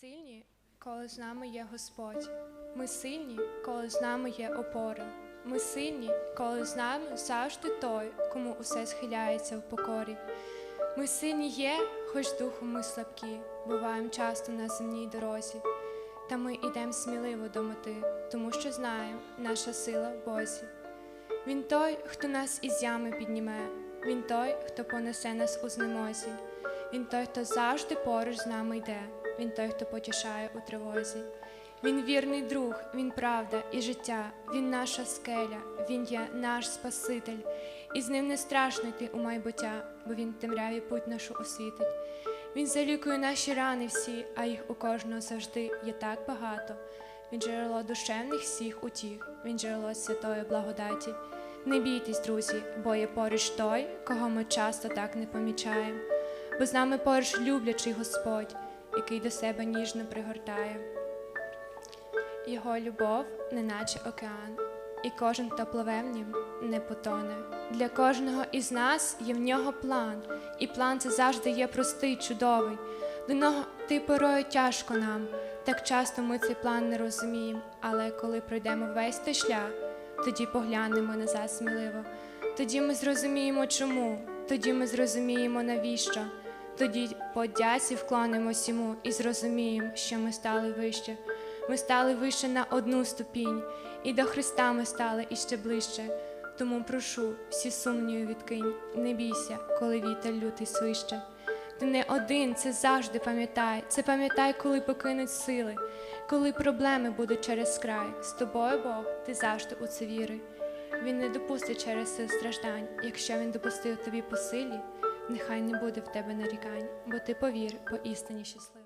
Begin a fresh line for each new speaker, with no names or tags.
сильні, коли з нами є Господь. Ми сильні, коли з нами є опора. Ми сильні, коли з нами завжди той, кому усе схиляється в покорі. Ми сильні є, хоч духом ми слабкі, буваємо часто на земній дорозі. Та ми йдемо сміливо до мети, тому що знаємо, наша сила в Бозі. Він той, хто нас із ями підніме, він той, хто понесе нас у знемозі. Він той, хто завжди поруч з нами йде, він той, хто потішає у тривозі. Він вірний друг, він правда і життя, він наша скеля, він є наш Спаситель, і з ним не страшно йти у майбуття, бо він темряві путь нашу освітить. Він залікує наші рани всі, а їх у кожного завжди є так багато. Він джерело душевних всіх утіх, він джерело святої благодаті. Не бійтесь, друзі, бо є поруч той, кого ми часто так не помічаємо, бо з нами поруч люблячий Господь, який до себе ніжно пригортає. Його любов, неначе океан, і кожен, хто пливе в нім, не потоне. Для кожного із нас є в нього план, і план це завжди є простий, чудовий. До нього ти порою тяжко нам. Так часто ми цей план не розуміємо, але коли пройдемо весь той шлях, тоді поглянемо назад сміливо. Тоді ми зрозуміємо, чому, тоді ми зрозуміємо, навіщо. Тоді подяці вклонимось йому і зрозуміємо, що ми стали вище. Ми стали вище на одну ступінь, і до Христа ми стали іще ближче. Тому прошу, всі сумніви відкинь, не бійся, коли вітер лютий свище. Ти не один, це завжди пам'ятай. Це пам'ятай, коли покинуть сили, коли проблеми будуть через край. З тобою Бог, ти завжди у це віри. Він не допустить через сил страждань. Якщо він допустив тобі по силі, нехай не буде в тебе нарікань, бо ти повір по істині щасливий.